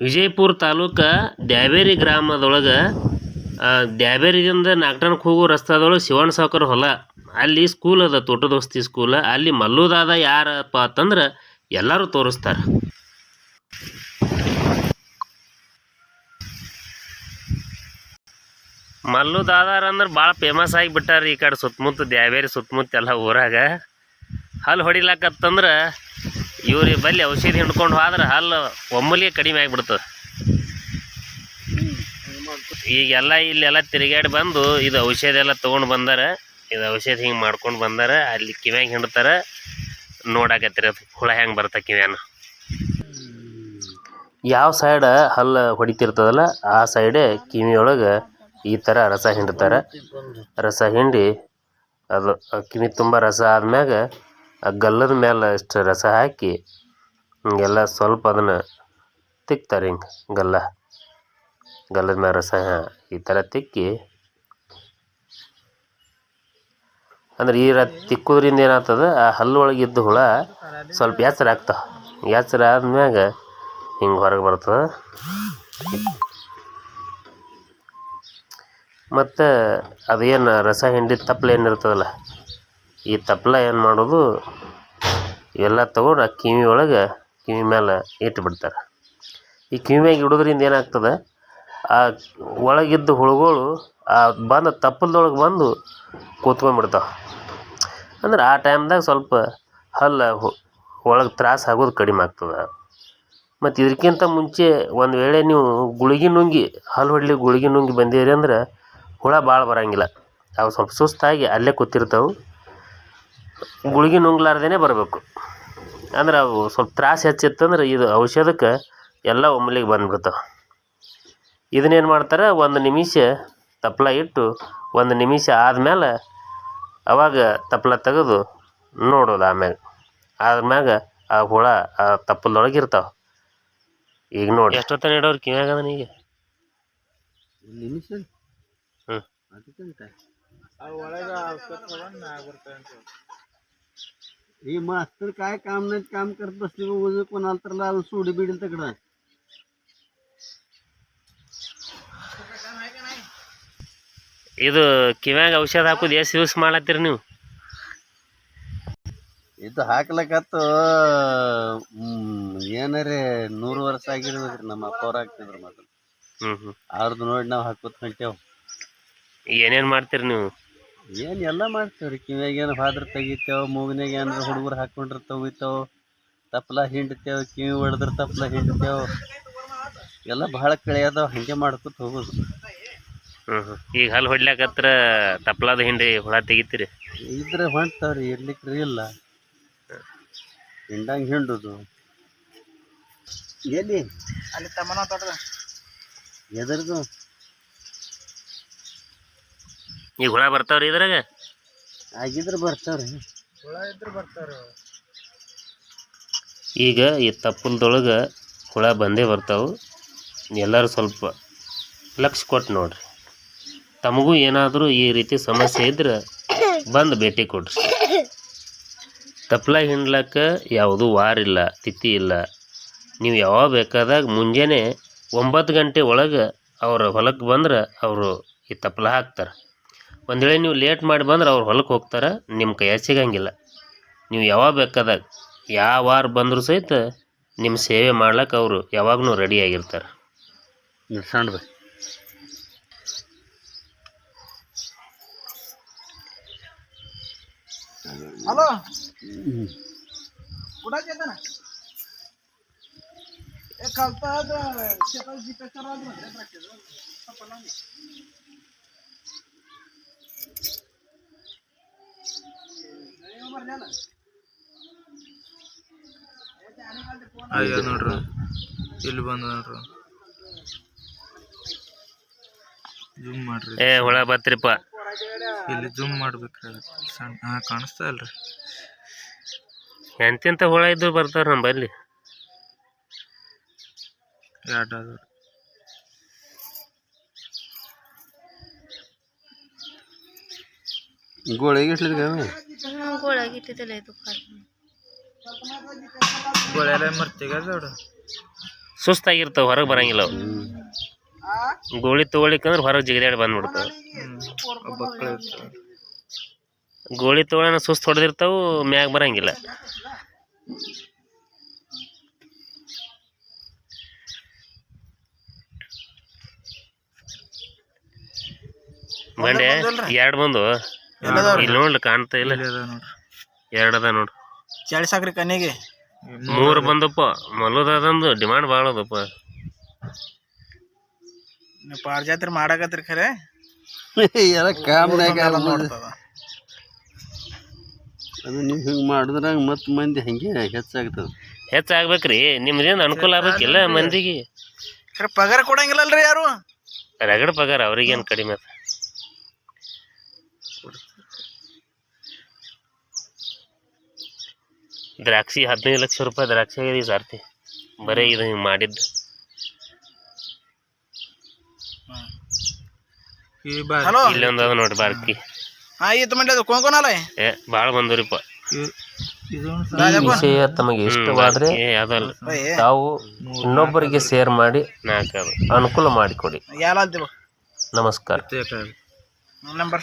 ವಿಜಯಪುರ ತಾಲೂಕ ದ್ಯಾಬೇರಿ ಗ್ರಾಮದೊಳಗೆ ದ್ಯಾಬೇರಿದಿಂದ ನಾಗ್ಟನಕ್ಕೆ ಹೋಗೋ ರಸ್ತಾದೊಳಗೆ ಶಿವಣ್ಣ ಸಾವ್ಕಾರ ಹೊಲ. ಅಲ್ಲಿ ಸ್ಕೂಲ್ ಅದ ತೋಟದೋಸ್ತಿ ಸ್ಕೂಲ್ ಅಲ್ಲಿ ಮಲ್ಲುದಾದ ಯಾರಪ್ಪ ಅಂತಂದ್ರೆ ಎಲ್ಲರೂ ತೋರಿಸ್ತಾರೆ. ಮಲ್ಲು ದಾದಾರ ಅಂದ್ರೆ ಭಾಳ ಫೇಮಸ್ ಆಗಿಬಿಟ್ಟಾರ ಈ ಕಡೆ ಸುತ್ತಮುತ್ತ ದ್ಯಾಬೇರಿ ಸುತ್ತಮುತ್ತ ಎಲ್ಲ ಊರಾಗ. ಹಲ್ಲು ಹೊಡಿಲಾಕತ್ತಂದ್ರೆ ಇವ್ರಿಗೆ ಬಲ್ಲಿ ಔಷಧಿ ಹಿಡ್ಕೊಂಡು ಹೋದ್ರೆ ಹಲ್ಲು ಒಮ್ಮಲಿಗೆ ಕಡಿಮೆ ಆಗಿಬಿಡ್ತದೆ. ಈಗೆಲ್ಲ ಇಲ್ಲೆಲ್ಲ ತಿರುಗಾಡಿ ಬಂದು ಇದು ಔಷಧಿ ಎಲ್ಲ ತೊಗೊಂಡು ಬಂದಾರ. ಇದು ಔಷಧಿ ಹಿಂಗೆ ಮಾಡ್ಕೊಂಡು ಬಂದಾರ. ಅಲ್ಲಿ ಕಿವ್ಯಾಗ ಹಿಂಡ್ತಾರ. ನೋಡಾಕತ್ತಿರ ಹುಳ ಹೆಂಗೆ ಬರ್ತಾ ಕಿವ್ಯಾನ. ಯಾವ ಸೈಡ್ ಹಲ್ಲು ಹೊಡಿತಿರ್ತದಲ್ಲ, ಆ ಸೈಡೇ ಕಿವಿಯೊಳಗೆ ಈ ಥರ ರಸ ಹಿಂಡ್ತಾರೆ. ರಸ ಹಿಂಡಿ ಅದು ಕಿವಿ ತುಂಬ ರಸ ಆದ್ಮ್ಯಾಗ ಆ ಗಲ್ಲದ ಮೇಲೆ ಇಷ್ಟು ರಸ ಹಾಕಿ ಹಿಂಗೆಲ್ಲ ಸ್ವಲ್ಪ ಅದನ್ನು ತಿಕ್ತಾರೆ ಹಿಂಗೆ ಗಲ್ಲ. ಗಲ್ಲದ ಮೇಲೆ ರಸ ಈ ಥರ ತಿಕ್ಕಿ ಅಂದ್ರೆ ಈ ರ ತಿಕ್ಕೋದ್ರಿಂದ ಏನಾಗ್ತದೆ, ಆ ಹಲ್ಲು ಒಳಗಿದ್ದ ಹುಳ ಸ್ವಲ್ಪ ಎಚ್ಚರ ಆಗ್ತಾವೆ. ಎಚ್ಚರ ಆದ್ಮ್ಯಾಗ ಹಿಂಗೆ ಹೊರಗೆ ಬರ್ತದೆ. ಮತ್ತು ಅದೇನು ರಸ ಹಿಂಡಿದ ತಪ್ಪಲೆ ಏನಿರ್ತದಲ್ಲ ಈ ತಪ್ಪಲ ಏನು ಮಾಡೋದು, ಎಲ್ಲ ತಗೊಂಡು ಆ ಕಿವಿ ಒಳಗೆ ಕಿವಿ ಮೇಲೆ ಇಟ್ಬಿಡ್ತಾರೆ ಈ ಕಿವಿ ಮ್ಯಾಗ ಇಡೋದ್ರಿಂದ ಏನಾಗ್ತದೆ, ಆ ಒಳಗಿದ್ದ ಹುಳುಗಳು ಆ ಬಂದು ತಪ್ಪಲದೊಳಗೆ ಬಂದು ಕೂತ್ಕೊಂಡ್ಬಿಡ್ತಾವೆ. ಅಂದ್ರೆ ಆ ಟೈಮ್ದಾಗ ಸ್ವಲ್ಪ ಹಲ್ಲು ಒಳಗೆ ತ್ರಾಸು ಆಗೋದು ಕಡಿಮೆ ಆಗ್ತದೆ. ಮತ್ತು ಇದಕ್ಕಿಂತ ಮುಂಚೆ ಒಂದು ವೇಳೆ ನೀವು ಗುಳಿಗೆ ನುಂಗಿ ಹಲ್ಲು ಹೊಡ್ಲಿ ಗುಳಿಗೆ ನುಂಗಿ ಬಂದಿರಿ ಅಂದ್ರೆ ಹುಳ ಭಾಳ ಬರೋಂಗಿಲ್ಲ. ಅವು ಸ್ವಲ್ಪ ಸುಸ್ತಾಗಿ ಅಲ್ಲೇ ಕೂತಿರ್ತಾವೆ. ಗುಳಿಗೆ ನುಂಗ್ಲಾರ್ದೇ ಬರಬೇಕು. ಅಂದ್ರೆ ಅವು ಸ್ವಲ್ಪ ತ್ರಾಸ ಹೆಚ್ಚಿತ್ತಂದ್ರೆ ಇದು ಔಷಧಕ್ಕೆ ಎಲ್ಲ ಒಮ್ಮಲಿಗೆ ಬಂದ್ಬಿಡ್ತಾವೆ. ಇದನ್ನೇನು ಮಾಡ್ತಾರೆ ಒಂದು ನಿಮಿಷ ತಪ್ಪಲ ಇಟ್ಟು ಒಂದು ನಿಮಿಷ ಆದಮೇಲೆ ಅವಾಗ ತಪ್ಪಲ ತೆಗೆದು ನೋಡೋದು ಆಮ್ಯಾಗ ಆದ್ಮ್ಯಾಗ ಆ ಹುಳ ಆ ತಪ್ಪಲದೊಳಗೆ ಇರ್ತಾವೆ. ಈಗ ನೋಡಿ. ಎಷ್ಟೊತ್ತನ ಇಡೋರು ಕಿವ್ಯಾಗ ಅದನ್ನ ಈಗ. ಅದಕ್ಕಂತ. ही मास्तर काय काम नाही काम करत बसले उजं कोणाला तर लावून सोडी बिडील तिकडं ಇದು ಕಿವ್ಯಾಗ ಔಷಧ ಹಾಕೋದು ಎಷ್ಟು ಯೂಸ್ ಮಾಡತ್ತೀರಿ ನೀವು ಇದು ಹಾಕ್ಲಕತ್ತು ಹ್ಮ್ ಏನಾರೇ ನೂರು ವರ್ಷ ಆಗಿರ್ಬೇಕ್ರಿ ನಮ್ಮ ಅಪ್ಪವ್ರು ಹಾಕ್ತಿದ್ರು ಮೊದಲು ಹ್ಞೂ ಹ್ಞೂ ಅವ್ರದ್ದು ನೋಡಿ ನಾವು ಹಾಕೋತ್ ಹೊಂಟೇವ್ ಏನೇನು ಮಾಡ್ತೀರಿ ನೀವು ಏನ್ ಎಲ್ಲ ಮಾಡ್ತೇವ್ರಿ. ಕಿವ್ಯಾಗ ಏನು ಹಾದ್ರ ತೆಗಿತೇವೆ ಮೂಗಿನಾಗ ಏನಾರ ಹುಡುಗರು ಹಾಕೊಂಡ್ರ ತೆಗಿತಾವ್ ತಪ್ಪಲ ಹಿಂಡ್ತೇವೆ ಕಿವಿ ಹೊಡೆದ್ರೆ ತಪ್ಪಲ ಹಿಂಡ್ತೇವೆ. ಎಲ್ಲ ಭಾಳ ಕಳೆ ಅದಾವ ಹಂಗೆ ಮಾಡ್ಕೊತ ಹೋಗೋದು. ಹ್ಞೂ ಹ್ಞೂ ಈಗ ಹಲ್ಲು ಹೊಡ್ಲಾಕತ್ರ ತಪ್ಲಾದ ಹಿಂಡಿ ಹುಳ ತೆಗಿತೀರಿ? ಇದ್ರೆ ಹೊಂಟ್ತಾವ್ರಿ ಇರ್ಲಿಕ್ರಿ ಇಲ್ಲ. ಹಿಂಡಂಗೆ ಹಿಂಡುದು. ಎಲ್ಲಿ? ಅಲ್ಲಿ ತಮ್ಮನ ತೋಟದ. ಎದರ್ದು? ಈಗ ಹುಳ ಬರ್ತಾವ್ರಿ ಇದ್ರಾಗ? ಆಗಿದ್ರೆ ಬರ್ತಾವ್ರಿ. ಹುಳ ಇದ್ರೆ ಬರ್ತಾವ್ರಿ ಈಗ ಈ ತಪ್ಪಲ್ದೊಳಗೆ ಹುಳ ಬಂದೇ ಬರ್ತಾವೆ. ಎಲ್ಲರೂ ಸ್ವಲ್ಪ ಲಕ್ಷ ಕೊಟ್ಟು ನೋಡ್ರಿ. ತಮಗೂ ಏನಾದರೂ ಈ ರೀತಿ ಸಮಸ್ಯೆ ಇದ್ರೆ ಬಂದು ಭೇಟಿ ಕೊಡ್ರಿ. ತಪ್ಪಲ ಹಿಂಡ್ಲಕ್ಕೆ ಯಾವುದೂ ವಾರ ಇಲ್ಲ ತಿಥಿ ಇಲ್ಲ. ನೀವು ಯಾವಾಗ ಬೇಕಾದಾಗ ಮುಂಜಾನೆ ಒಂಬತ್ತು ಗಂಟೆ ಒಳಗೆ ಅವರ ಹೊಲಕ್ಕೆ ಬಂದ್ರೆ ಅವರು ಈ ತಪ್ಪಲ ಹಾಕ್ತಾರೆ. ಒಂದು ವೇಳೆ ನೀವು ಲೇಟ್ ಮಾಡಿ ಬಂದ್ರೆ ಅವ್ರು ಹೊಲಕ್ಕೆ ಹೋಗ್ತಾರೆ ನಿಮ್ಮ ಕೈಯಾಗ ಸಿಗಂಗಿಲ್ಲ. ನೀವು ಯಾವಾಗ ಬೇಕಾದಾಗ ಯಾವ ವಾರ ಬಂದರೂ ಸಹಿತ ನಿಮ್ಮ ಸೇವೆ ಮಾಡ್ಲಿಕ್ಕೆ ಅವರು ಯಾವಾಗಲೂ ರೆಡಿಯಾಗಿರ್ತಾರೆ ಸಣ್ಣ ಹಲೋ? कुठं ಆಗ್ಯದ ನೋಡ್ರಿ. ಇಲ್ಲಿ ಬಂದ ನೋಡ್ರಿ. ಜೂಮ್ ಮಾಡ್ರಿ. ಏ ಹುಳ ಬತ್ರಿಪ್ಪ ಇಲ್ಲಿ ಜೂಮ್ ಮಾಡ್ಬೇಕ್ರಿ ಸಣ್ಣ ಹಾ ಕಾಣಿಸ್ತಾ ಇಲ್ರಿ. ಎಂತೆಂತ ಹುಳ ಇದ್ದು ಬರ್ತಾರ ನಂಬಲ್ಲಿ ಎರಡು ಅದ ಗೋಳಿಗೆ ಇಟ್ಲಿದ್ದೆ गोळ्या घेते त्याला दुपार गोळ्याला मरते का जवळ ಸುಸ್ತಾಗಿರ್ತಾವೆ ಹೊರಗೆ ಬರಂಗಿಲ್ಲ ಅವು ಗೋಳಿ ತೊಗೊಳಿಕ್ಕಂದ್ರೆ ಹೊರಗೆ ಜಿಗಿದಾಡಿ ಬಂದ್ಬಿಡ್ತಾವೆ ಮಕ್ಕಳು ಇರ್ತಾರೆ ಗೋಳಿ ತೊಗೊಳನ ಸುಸ್ತು ಹೊಡೆದಿರ್ತಾವು ಮ್ಯಾಗ ಬರಂಗಿಲ್ಲ ಬಂಡೆ ಎರಡು ಬಂದು ಇಲ್ಲಿ ನೋಡ್ಲಿ ಕಾಣ್ತಾ ಇಲ್ಲ ಇಲ್ಲಿ ಅದ ನೋಡ್ರಿ ಎರಡು ಅದ ನೋಡು. ಚಳಿ ಸಾಕ್ರಿ ಕನ್ನಿಗೆ ಮೂರು ಬಂದಪ್ಪ. ಮಲ್ಲುದದಂದು ಡಿಮಾಂಡ್ ಭಾಳ ಅದಪ್ಪ. ನೀವು ಪಾರ್ಜಾತ್ರೆ ಮಾಡಾಕತ್ರಿ ಖರೆ. ಎಲ್ಲ ಕಾಮ್ನಾಗ ನೋಡ್ತದ. ಅದು ನೀವು ಹಿಂಗೆ ಮಾಡಿದ್ರಾಗ ಮತ್ತೆ ಮಂದಿ ಹಂಗೆ ಹೆಚ್ಚಾಗ್ತದೆ. ಹೆಚ್ಚಾಗ್ಬೇಕ್ರಿ. ನಿಮ್ದೇನು ಅನುಕೂಲ ಆಗ್ಬೇಕಿಲ್ಲ ಮಂದಿಗೆ. ಖರೆ ಪಗಾರ ಕೊಡಂಗಿಲ್ಲಲ್ರಿ ಯಾರು? ರಗಡ್ ಪಗಾರ ಅವ್ರಿಗೇನು ಕಡಿಮೆ ಅದ. ದ್ರಾಕ್ಷಿ ಹದಿನೈದು ಲಕ್ಷ ರೂಪಾಯಿ ದ್ರಾಕ್ಷಿ ಆಗಿದೆ ಈ ಸಾರ್ತಿ. ಬರೀ ಇದು ಹಿಂಗೆ ಮಾಡಿದ್ದು. ಇಲ್ಲೊಂದು ಅದ ನೋಡ್ರಿ ಬಾರ್ಕಿ ಹಾ ಈತ ಮಂಡಿ ಅದು ಕೊಂಕೊನಲ್ಲ ಏ? ಭಾಳ ಬಂದವ್ರಿಪ್ಪ ಇದು ಈ ವಿಷಯ ತಮಗೆ ಇಷ್ಟವಾದ್ರೆ ಅದಲ್ಲ. ತಾವು ಇನ್ನೊಬ್ಬರಿಗೆ ಶೇರ್ ಮಾಡಿ ನಾಲ್ಕು ಅದು. ಅನುಕೂಲ ಮಾಡಿಕೊಡಿ. ನಮಸ್ಕಾರ. ನಂಬರ್